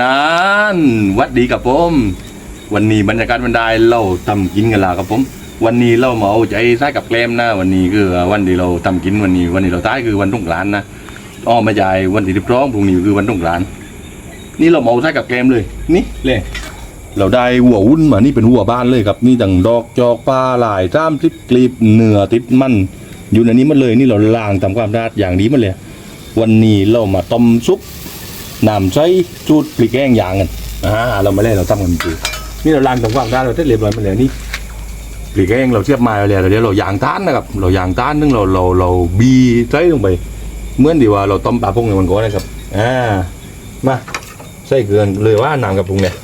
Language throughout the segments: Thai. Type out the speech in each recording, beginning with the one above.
นั่นวัดดีกับผม วันนี้บรรยากาศมันได้เราทำกินกันละครับผม วันนี้เรามาเอาใจใส่กับแกล้มนะ วันนี้คือวันที่เราทำกินวันนี้ วันนี้เราท้ายคือวันสงกรานนะอ้อม่ใช่วันที่สิบสองพรุ่งนี้คือวันสงกราน นี่เรามาเอาใส่กับแกล้มเลย นี่เลยเราได้หัววุ้นมานี่เป็นหัวบ้านเลยครับนี่ดังดอกจอกปลาหลายจ้ามติดกลีบเนื้อติดมันอยู่ในนี้มันเลยนี่เราล้างทำความสะอาดอย่างดีหมันเลย วันนี้เรามาต้มซุป น้ำใช้จูดปลีกแกงอย่างกันอ่าเราไม่เล่นเราทำกันจริงนี่เราล้างทำความสะอาดเราเสร็จเรียบร้อยมาแล้วนี่ปลีกแกงเราเทียบมาแล้วเดี๋ยวเราย่างต้านนะครับ เราย่างต้านนึงเราเราเราบีใส่ลงไปเหมื่อนดีว่าเราต้มปลาพงในมันก่อนนะครับอ่ามาใส่เกลือเลยว่าน้ำกับปรุงเนี่ย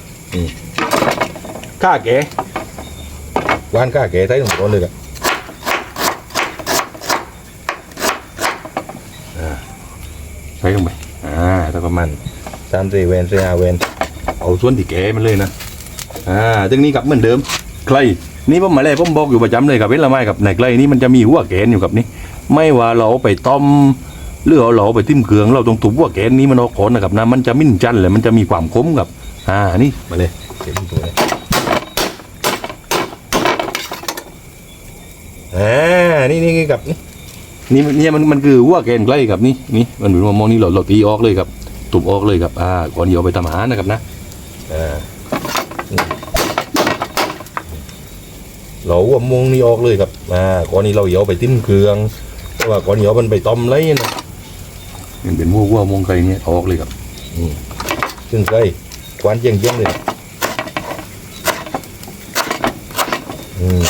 ข้าแกะวานข้าแกะใส่ลงไปก่อนเลยครับใส่ลงไป อ่าถ้าประมาณสามสี่เวนสี่ห้าเวนเอาส่วนที่แกมันเลยนะอ่าตึงนี้กับเหมือนเดิมใครนี่ผมมาเลยผมบอกอยู่ประจำเลยกับเวลาไม่กับในใกล้นี่มันจะมีหัวแกนอยู่กับนี่ไม่ว่าเราไปต้มหรือเอาเราเอาไปทิ้มเครื่องเราต้องทุบหัวแกนนี้มันออกก่อนนะครับนะมันจะมิ่นจันเลยมันจะมีความคมกับ อ่านี่มาเลยเก็บตัวเลยอ่านี่นี่กับนี่ นี่เนี่ยมันมันคือหัวแกนใกล้กับนี่นี่มันเป็นมะม่วงนี่เราเราตีออกเลยครับ ตุบออกเลยครับอ่าก่อนเดี๋ยวไปทำอาหารนะครับนะอ่าเราหัวมวงนี่ออกเลยครับอ่าก่อนนี้เราเดี๋ยวไปติ้มเครื่องเพราะว่าก่อนเดี๋ยวมันไปต้มไรนะมันเป็นหัวหัวมวงไก่เนี่ยออกเลยครับอืมซึ่งไก่ควันเจียงเจียงเลยอืม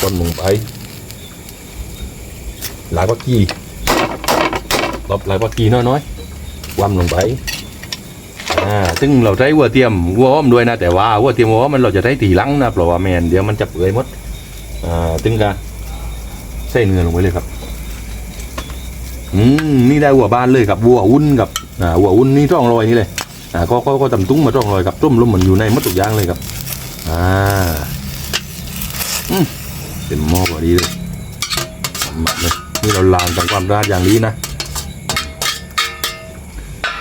ต้นลงไป หลายปักกี้ลบหลายปักกี้น้อยๆวำลงไปอ่าซึ่งเราใช้วัวเทียมวัวอ้อมด้วยนะแต่ว่าวัวเทียมวัวมันเราจะใช้ตีลังนะเพราะว่าแมนเดี๋ยวมันจะเปื่อยหมดอ่าตึงกะใส่เนื้อลงไปเลยครับอืมนี่ได้วัวบ้านเลยครับวัวอุ่นกับอ่าวัวอุ่นนี่ต้องรอยนี่เลยอ่าก็ก็ก็ตำตุ้งมาต้องรอยกับต้มลมมันอยู่ในมัดตุกอยางเลยครับอ่าอืมเต็มหม้อพอดีเลยหมักเลย นี่เราล้างทำความสะอาดอย่างนี้นะ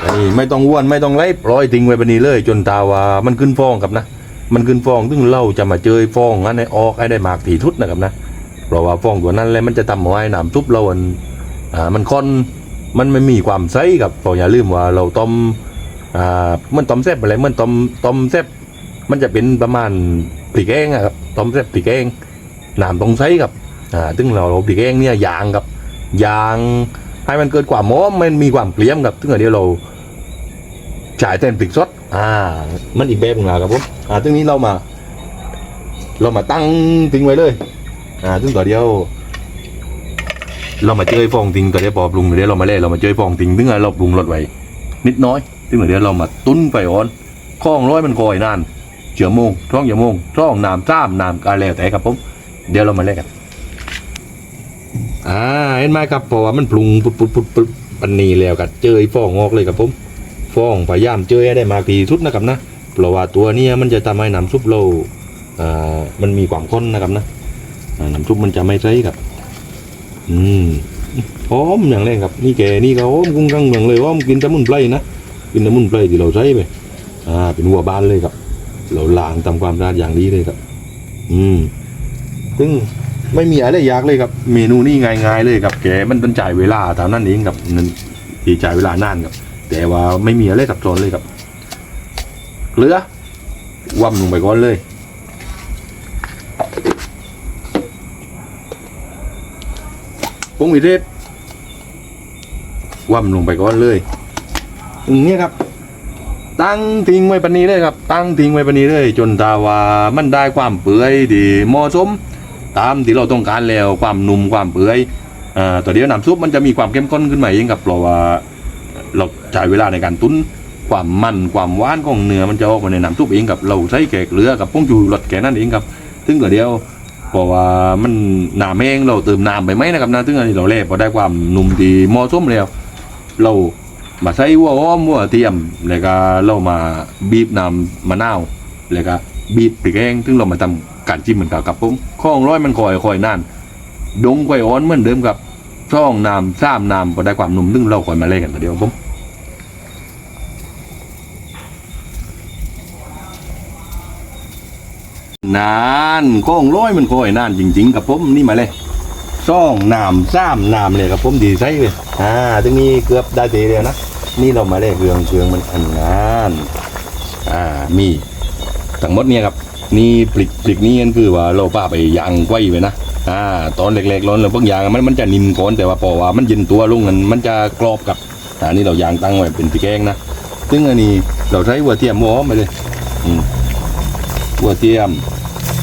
นนี้ไม่ต้องว้วนไม่ต้องไล่ปล่อยทิ้งไว้แบบนี้เลย จนตาว่ามันขึ้นฟองครับนะ มันขึ้นฟองซึ่งเราจะมาเจอฟองอันในออกให้ได้หมากถี่ทุดนะครับนะเพราะว่าฟองตัวนั้นเลยมันจะทำให้น้ำซุปเราอันอ่ามันค่อนมันไม่มีความใสกับเพราะอย่าลืมว่าเราต้มอ่ามันต้มแซ่บอะไรมันต้มต้มแซ่บมันจะเป็นประมาณพริกแกงอะครับต้มแซ่บพริกแกงน้ำต้องใสครับ อ่าซึ่งเราเราพริกแกงเนี่ยยางกับยางให้มันเกิดความหอมมันมีความเกลี่ยมกับซึ่งอันเดียวเราจ่ายแทนพริกสดอ่า มันอีกแบบหนึงแล้วครับผมอ่าซึ่งนี้เรามา เรามาตั้งทิ้งไว้เลย อ่าซึ่งต่อเดียว เรามาเจอฟองทิ้งต่อเดียวพอปรุงเดี๋ยวเรามาเล่เรามาเจอฟองทิ้งซึ่งเราปรุงรสไว้นิดน้อยซึ่งเดี๋ยวเรามาตุ้นไฟอ่อนข้องร้อยมันคอยนานเจือโมงช่องเจือโมงช่องน้ำจ้ามน้ำกาแล้วแต่ครับผมเดี๋ยวเรามาเล่นกัน อ่าเห็นไหมครับเพราะว่ามันปรุงปุ๊บปุ๊บปุ๊บปุ๊บปันนี้แล้วก็เจอไอ้ฟองออกเลยครับผมฟองพยายามเจอให้ได้มากที่สุดนะครับนะเพราะว่าตัวนี้มันจะทำให้น้ำซุปเราอ่ามันมีความข้นนะครับนะน้ำซุปมันจะไม่ใสครับ อืมหอมอย่างแรกครับ นี่แกนี่ก็หอมกุ้งกังเมืองเลยหอมกินสมุนไพรนะกินสมุนไพรที่เราใช้ไปอ่า เป็นหัวบ้านเลยครับ เราล้างทำความสะอาดอย่างดีเลยครับ อืมซึ่ง ไม่มีอะไรยากเลยครับ เมนูนี่ง่ายๆเลยครับแกมันต้องจ่ายเวลาเท่านั้นเองครับนั่นที่จ่ายเวลานานครับ แต่ว่าไม่มีอะไรซับซ้อนเลยครับเกลือว่ำลงไปก่อนเลยผงวิเทศว่ำลงไปก่อนเลยอย่างนี้ครับ ตั้งทิ้งไว้ปานนี้เลยครับ ตั้งทิ้งไว้ปานนี้เลย จนตาว่ามันได้ความเปื่อยดีเหมาะสม ตามที่เราต้องการแล้วความนุ่มความเปื่อยอ่าต่อเดียวน้ำซุปมันจะมีความเข้มข้นขึ้นมาเองครับเพราะว่าเราใช้เวลาในการตุ้นความมันความหวานของเนื้อมันจะออกมาในน้ำซุปเองกับเราใช้แกเกลือกับพงจูรสแกนั่นเองครับซึ่งต่อเดียวเพราะว่ามันหน้ำแห้งเราเติมน้ำไปไหมนะครับนะซึ่งอันนี้เราเล่พอได้ความนุ่มที่เหมาะสมแล้ว เรามาใส่หัวหอมหัวเทียมแล้วก็เรามาบีบน้ำมะนาวแล้วก็บีบพริกแห้งซึ่งเรามาทำ การจิ้มเหมือนกับกับผมข้องร้อยมันคอยคอยนั่นดงคอยอ้อนเหมือนเดิมกับช่องนามซ้ำนามพอได้ความหนุ่มนึ่งเราคอยมาเล่นกันเดียวผมนานข้องร้อยมันคอยนานจริงๆครับผมนี่มาเลยช่องนามซ้ำนามเลยครับผมดีใช่เลยอ่าตรงนี้เกือบได้เดียวนะนี่เรามาเลยเรืองเรืองมันอันนานอ่ามีทั้งหมดเนี่ยครับ นี่ปลิกปลิกนี่ก็คือว่าเราป้าไปยางไว้ไปนะอ่าตอนเล็กๆร้อนเราเพิ่งยางมันมันจะนิ่มก่อนแต่ว่าพอว่ามันเย็นตัวลงมันมันจะกรอบกับอ่านี่เรายางตั้งไว้เป็นปีแกงนะซึ่งอันนี้เราใช้หัวเทียมหัวอมไปเลยอืมหัวเทียม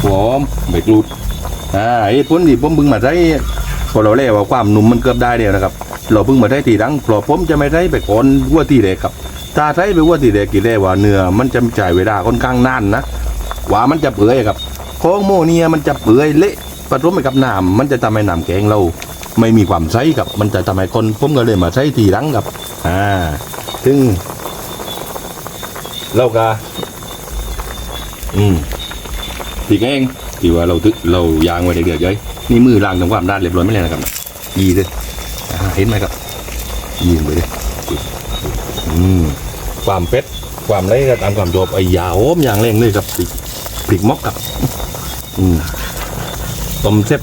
หัวอมใบกรูดอ่าเหตุผลที่ผมเพิ่งมาใช้พอเราเล่ว่าความหนุ่มมันเกือบได้เดียวนะครับ เราเพิ่งมาได้ทีหลังเพราะผมจะไม่ได้ไปก่อนหัวที่เด็กครับถ้าใช้ไปหัวที่เด็กกี่เล่ว่าเนื้อมันจะใช้เวลาค่อนข้างนานนะ ว่ามันจะเปื่อยครับโค้งโมเนียมันจะเปื่อยเละผสมไปกับน้ำมันจะทำให้น้ำแกงเราไม่มีความใสครับ มันจะทำให้คนผมก็เลยมาใช้ทีหลังครับอ่าถึงเราก็อืมปีกเองที่ว่าเราทึเรายางไว้เดือดๆเลยนี่มือล้างทำความด้านเรียบร้อยไม่เลยนะครับยีเลยเห็นไหมครับยีลงไปเลยอืมความเป็ดความไรก็ตามความชอบไอ้ยาโอมอย่างแรงเลยครับ พริกพริกมอกกับอืมต้มเซ็บ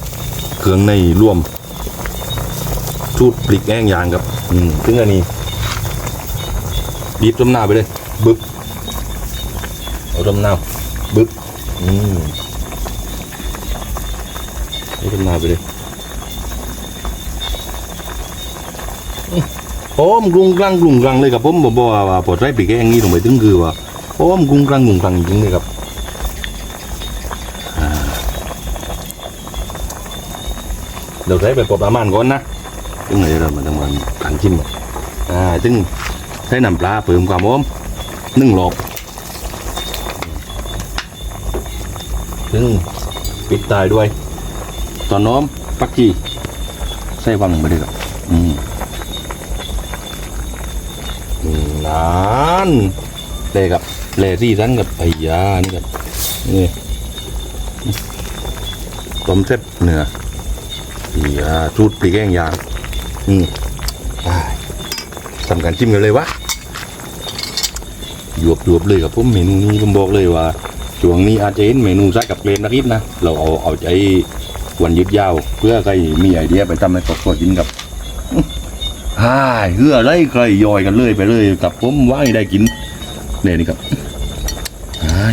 เครื่องในรวมชูดพริกแห้งยางครับ อืมถึงอันนี้บีบต้มหน้าไปเลยบึ๊บเอาต้มหน้าบึ๊บอืมเอาต้มหน้าไปเลยโอ้มกรุงกรังกรุงกรังเลยครับผมบอกว่าพอใส่พริกแห้งนี่ลงไปถึงคือว่าหอมกรุงกรังกรุงกรังจริงเลยครับอ่า เดี๋ยวใส่ไปพอประมาณก่อนนะถึงไหนเรามาทำการกันชิมก่อนอ่าถึงใช้น้ำปลาเพิ่มความหอมหนึ่งหลอกถึงปิดตายด้วย ตอนน้อมปักจีใส่วังไปเลยครับอืมนานเลยกับเลซี่สั้นกับไอ้ยานี่กับนี่ต้มเซ็บเนื้อ ไอ้ยาชูดปีกแกงยางอืมได้ทำการจิ้มกันเลยวะหยวบหยวบเลยกับผมเมนูนี้ผมบอกเลยว่าช่วงนี้อาจจะเห็นเมนูใช้กับเกรนนักอิดนะ เราเอาเอาใจวันยุดยาว เพื่อใครมีไอเดียไปทำในครอบครัวกินกับฮ่าเฮือไรใครย่อยกันเลยไปเลยกับผมไว้ได้กินเนี่ยนี่ครับฮ่า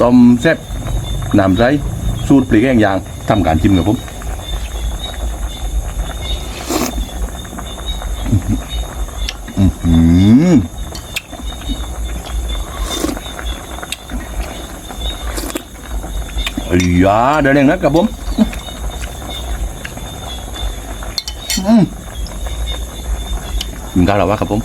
ต้มแซ่บน้ำใสสูตรปลีกแห้งยางทำการชิมกับผมอื้อหือไอ้ยาเดี๋ยวเองนะครับผมอืมกินข้าวแล้ววะครับผม